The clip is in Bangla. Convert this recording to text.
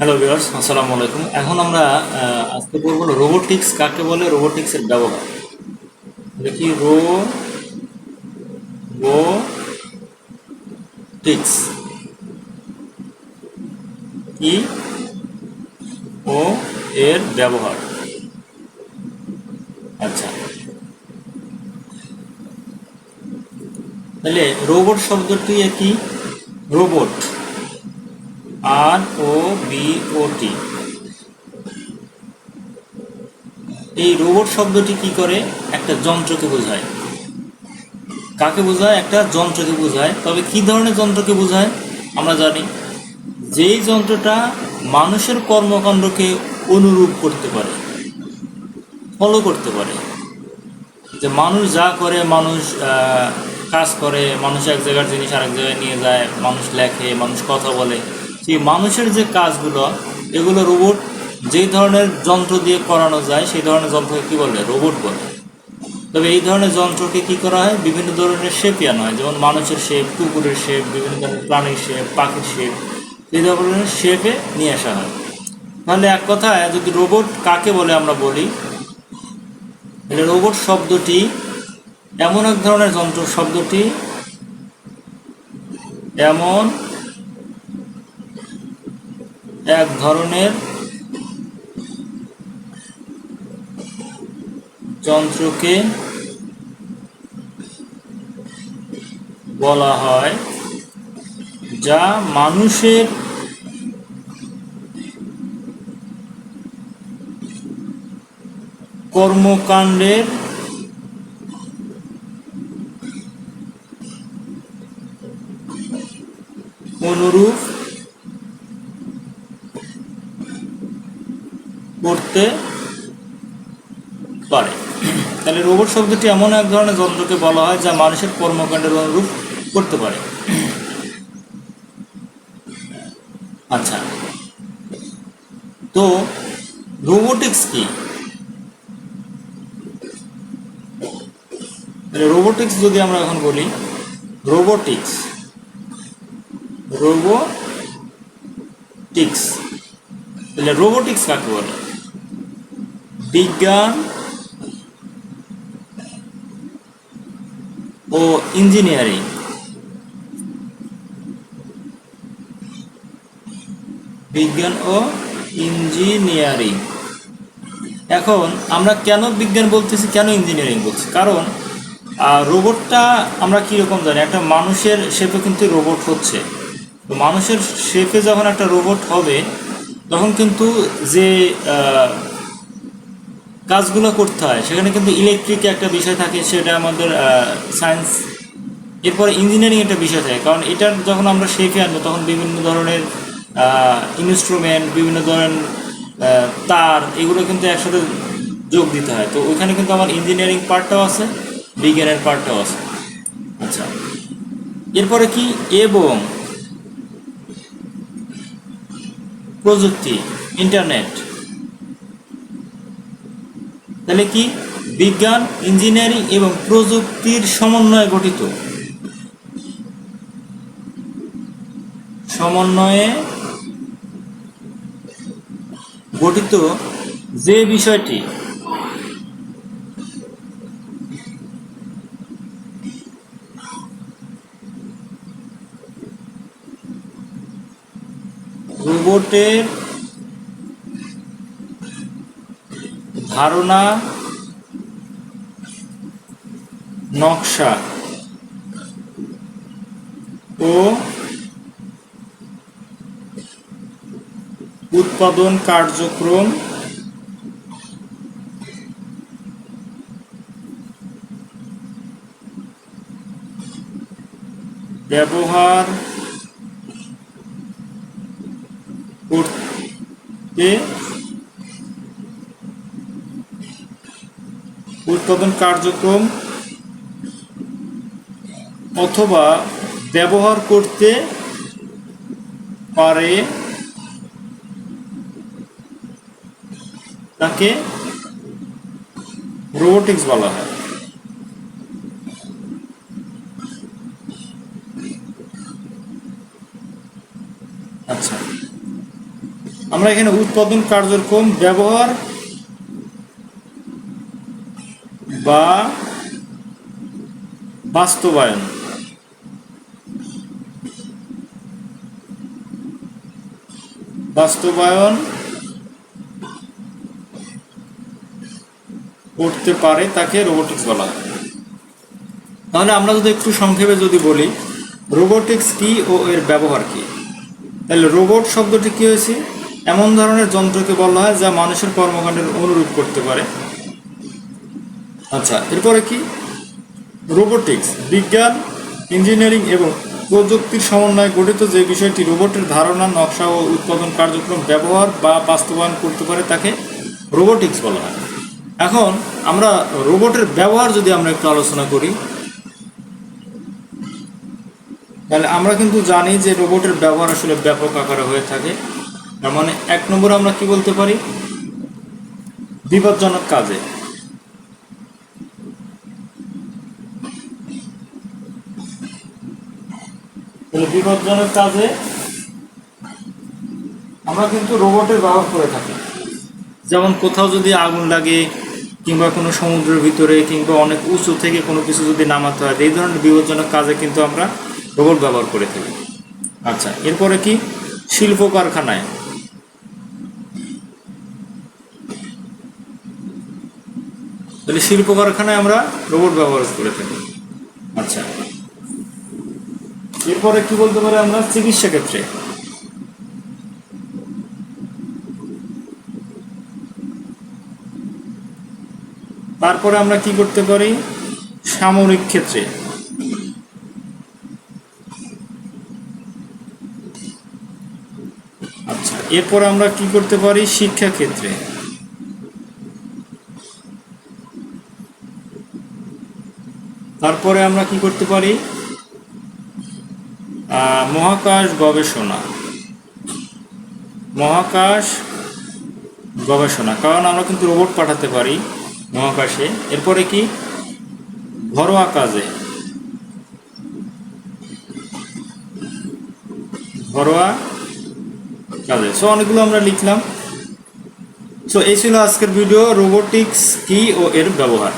হ্যালো ভিউয়ার্স আসসালামু আলাইকুম এখন আমরা আজকে বলব রোবোটিক্স কাকে বলে রোবোটিক্সের ব্যবহার। দেখি রো ও টিক্স? কি ও, এর ব্যবহার। আচ্ছা। তাহলে রোবট শব্দটি কি? Robot R O B O T. এই রোবট শব্দটি কি করে? একটা যন্ত্রকে বোঝায়। কাকে বোঝায়? একটা যন্ত্রকে বোঝায়। তবে কি ধরনের যন্ত্রকে বোঝায়? আমরা জানি যেই যন্ত্রটা মানুষের কর্মকাণ্ডকে অনুরূপ করতে পারে, ফলো করতে পারে। যে মানুষ যা করে, মানুষ কাজ করে, মানুষ এক জায়গার জিনিস আরেক জায়গায় নিয়ে যায়, মানুষ লেখে, মানুষ কথা বলে। সেই মানুষের যে কাজগুলো, এগুলো রোবট যেই ধরনের যন্ত্র দিয়ে করানো যায়, সেই ধরনের যন্ত্রকে কী বলে? রোবট বলে। তবে এই ধরনের যন্ত্রকে কি করা হয়? বিভিন্ন ধরনের শেপই আনা হয়। যেমন মানুষের শেপ কুকুরের শেপ বিভিন্ন ধরনের প্রাণীর শেপ পাখির শেপ এই ধরনের শেপে নিয়ে আসা হয়। তাহলে এক কথায়, যদি রোবট কাকে বলে আমরা বলি? তাহলে রোবট শব্দটি এমন এক ধরনের যন্ত্র, শব্দটি এমন এক ধরনের যন্ত্রকে বলা হয় যা মানুষের কর্মকাণ্ডের অনুরূপ করতে পারে। তাহলে রোবট শব্দটি এমন এক ধরনের যন্ত্রকে বলা হয় যা মানুষের কর্মকাণ্ডের অনুরূপ করতে পারে। আচ্ছা। তো রোবোটিক্স কি? রোবোটিক্স যদি আমরা এখন বলি রোবোটিক্স রোবোটিক্স তাহলে রোবোটিক্স কাকে বলে? বিজ্ঞান ও ইঞ্জিনিয়ারিং। বিজ্ঞান ও ইঞ্জিনিয়ারিং। এখন আমরা কেন বিজ্ঞান বলতেছি, কেন ইঞ্জিনিয়ারিং বলছি? কারণ রোবটটা আমরা কীরকম জানি? একটা মানুষের শেপে কিন্তু রোবট হচ্ছে। তো মানুষের শেপে যখন একটা রোবট হবে, তখন কিন্তু যে কাজগুলো করতে হয়। সেখানে কিন্তু ইলেকট্রিক একটা বিষয় থাকে, সেটা আমাদের সায়েন্স এরপরে ইঞ্জিনিয়ারিং একটা বিষয় থাকে। কারণ এটার যখন আমরা শেপে আনব, তখন বিভিন্ন ধরনের ইনস্ট্রুমেন্ট বিভিন্ন ধরনের তার, এগুলো কিন্তু একসাথে যোগ দিতে হয়। তো ওইখানে কিন্তু আমার ইঞ্জিনিয়ারিং পার্টটাও আছে বিজ্ঞানের পার্টটাও আছে। আচ্ছা। এরপরে কি? এবং প্রযুক্তি ইন্টারনেট তাহলে কি? বিজ্ঞান ইঞ্জিনিয়ারিং এবং প্রযুক্তির সমন্বয়ে গঠিত। সমন্বয়ে গঠিত যে বিষয়টি রোবটের ধারণা নকশা ও উৎপাদন কার্যক্রম ব্যবহার করতে উৎপাদন কার্যক্রম অথবা ব্যবহার করতে পারে তাকে রোবোটিক্স বলা হয়। আচ্ছা। আমরা এখানে উৎপাদন কার্যক্রম, ব্যবহার বা বাস্তবায়ন। বাস্তবায়ন করতে পারে তাকে রোবোটিক্স বলা হয়। তাহলে আমরা যদি একটু সংক্ষেপে যদি বলি রোবোটিক্স কি ও এর ব্যবহার কি? তাহলে রোবট শব্দটি কি হয়েছে? এমন ধরনের যন্ত্রকে বলা হয় যা মানুষের কর্মকাণ্ডের অনুরূপ করতে পারে। আচ্ছা এরপরে কি? রোবোটিক্স বিজ্ঞান ইঞ্জিনিয়ারিং এবং প্রযুক্তির সমন্বয়ে গঠিত যে বিষয়টি রোবটের ধারণা, নকশা ও উৎপাদন কার্যক্রম ব্যবহার বা বাস্তবায়ন করতে পারে তাকে রোবোটিক্স বলা হয়। এখন আমরা রোবটের ব্যবহার যদি আমরা একটু আলোচনা করি, তাহলে আমরা কিন্তু জানি যে রোবটের ব্যবহার আসলে ব্যাপক আকারে হয়ে থাকে। তার মানে এক নম্বরে আমরা কি বলতে পারি? বিপজ্জনক কাজে। তাহলে বিপজ্জনক কাজে আমরা কিন্তু রোবটের ব্যবহার করে থাকি। যেমন কোথাও যদি আগুন লাগে, কিংবা কোনো সমুদ্রের ভিতরে, কিংবা অনেক উঁচু থেকে কোনো কিছু যদি নামাতে হয়, এই ধরনের বিপজ্জনক কাজে কিন্তু আমরা রোবট ব্যবহার করে থাকি। আচ্ছা এরপরে কি? শিল্প কারখানায়। তাহলে শিল্প কারখানায় আমরা রোবট ব্যবহার করে থাকি। আচ্ছা এরপরে কি বলতে পারি আমরা চিকিৎসা ক্ষেত্রে। তারপরে আমরা কি করতে পারি? সামরিক ক্ষেত্রে। আচ্ছা এরপর আমরা কি করতে পারি? শিক্ষা ক্ষেত্রে। তারপরে আমরা কি করতে পারি? মহাকাশ গবেষণা। মহাকাশ গবেষণা। কারণ আমরা কিন্তু রোবট পাঠাতে পারি মহাকাশে। এরপরে কি? ঘরোয়া কাজে। ঘরোয়া কাজে। সো অনেকগুলো আমরা লিখলাম। সো এই ছিল আজকের ভিডিও রোবোটিক্স কি ও এর ব্যবহার।